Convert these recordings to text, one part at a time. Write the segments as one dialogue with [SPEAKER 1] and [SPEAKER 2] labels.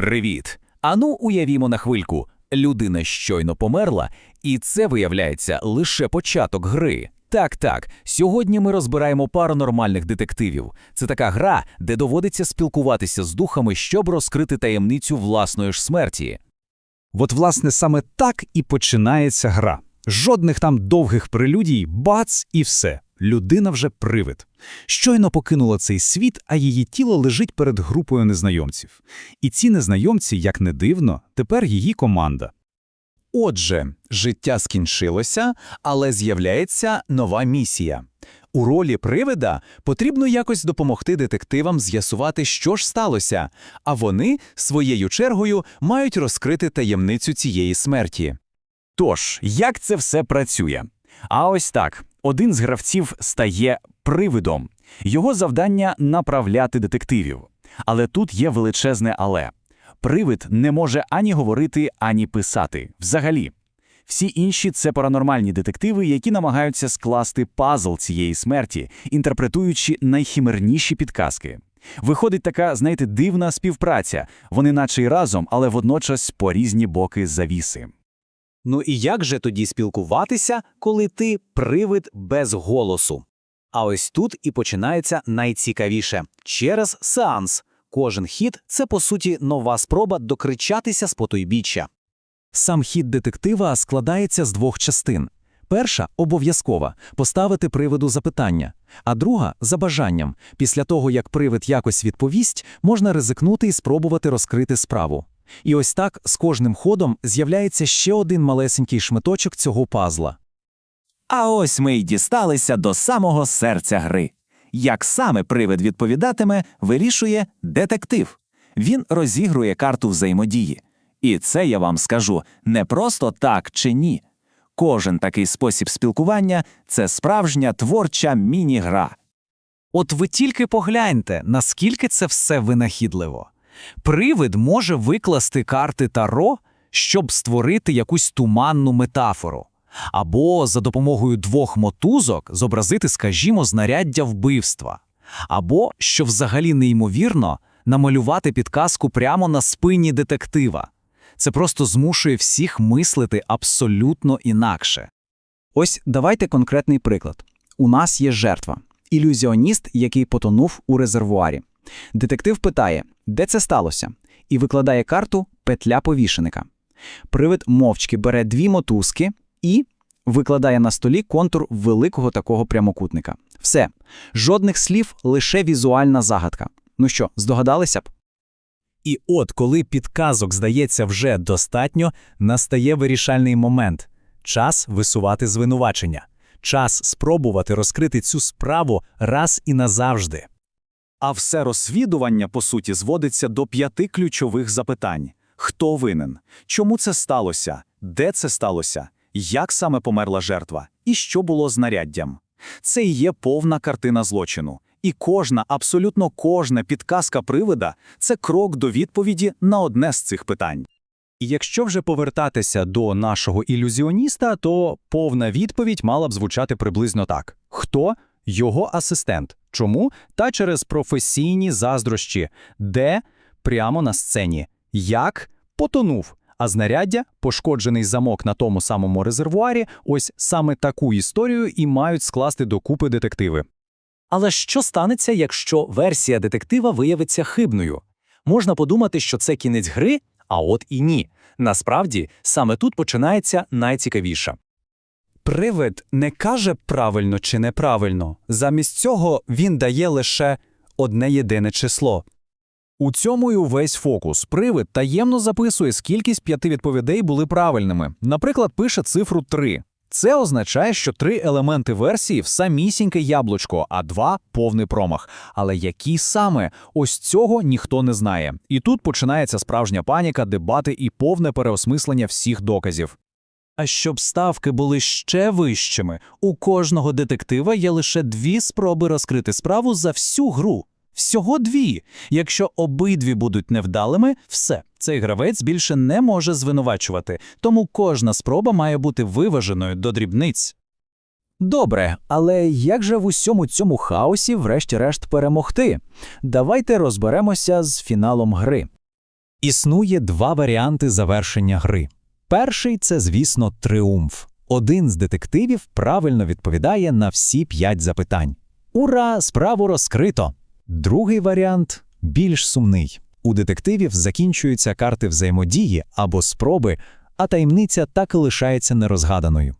[SPEAKER 1] Привіт! Ану, уявімо на хвильку. Людина щойно померла, і це виявляється лише початок гри. Так, так. Сьогодні ми розбираємо паранормальних детективів. Це така гра, де доводиться спілкуватися з духами, щоб розкрити таємницю власної ж смерті.
[SPEAKER 2] От, власне, саме так і починається гра. Жодних там довгих прелюдій, бац і все. Людина вже привид. Щойно покинула цей світ, а її тіло лежить перед групою незнайомців. І ці незнайомці, як не дивно, тепер її команда.
[SPEAKER 1] Отже, життя скінчилося, але з'являється нова місія. У ролі привида потрібно якось допомогти детективам з'ясувати, що ж сталося, а вони, своєю чергою, мають розкрити таємницю цієї смерті. Тож, як це все працює? А ось так: один з гравців стає привидом. Його завдання направляти детективів. Але тут є величезне але. Привид не може ані говорити, ані писати. Взагалі. Всі інші це паранормальні детективи, які намагаються скласти пазл цієї смерті, інтерпретуючи найхімерніші підказки. Виходить така, знаєте, дивна співпраця. Вони наче й разом, але водночас по різні боки завіси.
[SPEAKER 3] Ну і як же тоді спілкуватися, коли ти привид без голосу? А ось тут і починається найцікавіше через сеанс. Кожен хід це по суті нова спроба докричатися з потойбіччя.
[SPEAKER 4] Сам хід детектива складається з двох частин. Перша обов'язкова поставити привиду запитання, а друга за бажанням. Після того, як привид якось відповість, можна ризикнути і спробувати розкрити справу. І ось так з кожним ходом з'являється ще один малесенький шматочок цього пазла.
[SPEAKER 1] А ось ми й дісталися до самого серця гри. Як саме привид відповідатиме, вирішує детектив. Він розігрує карту взаємодії. І це я вам скажу не просто так чи ні. Кожен такий спосіб спілкування це справжня творча міні-гра.
[SPEAKER 2] От ви тільки погляньте, наскільки це все винахідливо. Привид може викласти карти Таро, щоб створити якусь туманну метафору. Або за допомогою двох мотузок зобразити, скажімо, знаряддя вбивства. Або, що взагалі неймовірно, намалювати підказку прямо на спині детектива. Це просто змушує всіх мислити абсолютно інакше.
[SPEAKER 4] Ось давайте конкретний приклад. У нас є жертва ілюзіоніст, який потонув у резервуарі. Детектив питає, де це сталося, і викладає карту петля повішеника. Привид мовчки бере дві мотузки і викладає на столі контур великого такого прямокутника. Все, жодних слів, лише візуальна загадка. Ну що, здогадалися б?
[SPEAKER 2] І от, коли підказок здається вже достатньо, настає вирішальний момент час висувати звинувачення, час спробувати розкрити цю справу раз і назавжди.
[SPEAKER 3] А все розслідування, по суті, зводиться до п'яти ключових запитань: хто винен, чому це сталося, де це сталося, як саме померла жертва? І що було знаряддям. Це і є повна картина злочину. І кожна, абсолютно кожна підказка привида це крок до відповіді на одне з цих питань.
[SPEAKER 2] І якщо вже повертатися до нашого ілюзіоніста, то повна відповідь мала б звучати приблизно так: хто його асистент? Чому? Та через професійні заздрощі, де прямо на сцені, як потонув. А знаряддя, пошкоджений замок на тому самому резервуарі, ось саме таку історію і мають скласти докупи детективи.
[SPEAKER 3] Але що станеться, якщо версія детектива виявиться хибною? Можна подумати, що це кінець гри, а от і ні. Насправді, саме тут починається найцікавіше.
[SPEAKER 2] Привид не каже правильно чи неправильно. Замість цього він дає лише одне єдине число. У цьому і увесь фокус. Привид таємно записує, скільки з п'яти відповідей були правильними. Наприклад, пише цифру 3. Це означає, що три елементи версії в самісіньке яблучко, а два повний промах. Але які саме ось цього ніхто не знає. І тут починається справжня паніка, дебати і повне переосмислення всіх доказів. А щоб ставки були ще вищими, у кожного детектива є лише дві спроби розкрити справу за всю гру. Всього дві. Якщо обидві будуть невдалими, все, цей гравець більше не може звинувачувати, тому кожна спроба має бути виваженою до дрібниць.
[SPEAKER 4] Добре, але як же в усьому цьому хаосі, врешті-решт, перемогти? Давайте розберемося з фіналом гри.
[SPEAKER 2] Існує два варіанти завершення гри. Перший це, звісно, триумф. Один з детективів правильно відповідає на всі п'ять запитань. Ура! Справу розкрито! Другий варіант більш сумний. У детективів закінчуються карти взаємодії або спроби, а таємниця так і лишається нерозгаданою.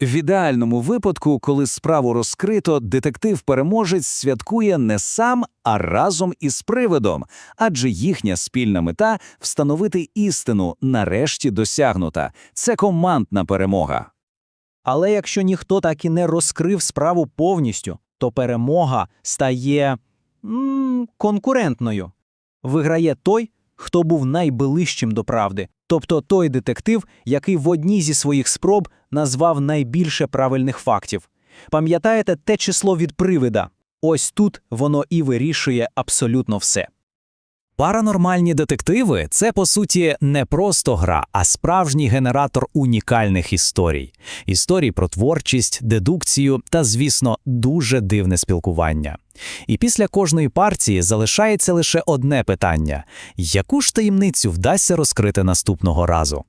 [SPEAKER 3] В ідеальному випадку, коли справу розкрито, детектив-переможець святкує не сам, а разом із привидом, адже їхня спільна мета встановити істину нарешті досягнута. Це командна перемога.
[SPEAKER 4] Але якщо ніхто так і не розкрив справу повністю, то перемога стає м, конкурентною. Виграє той, хто був найближчим до правди, тобто той детектив, який в одній зі своїх спроб назвав найбільше правильних фактів. Пам'ятаєте те число від привида? Ось тут воно і вирішує абсолютно все.
[SPEAKER 2] Паранормальні детективи це по суті не просто гра, а справжній генератор унікальних історій. Історій про творчість, дедукцію та, звісно, дуже дивне спілкування. І після кожної партії залишається лише одне питання: яку ж таємницю вдасться розкрити наступного разу?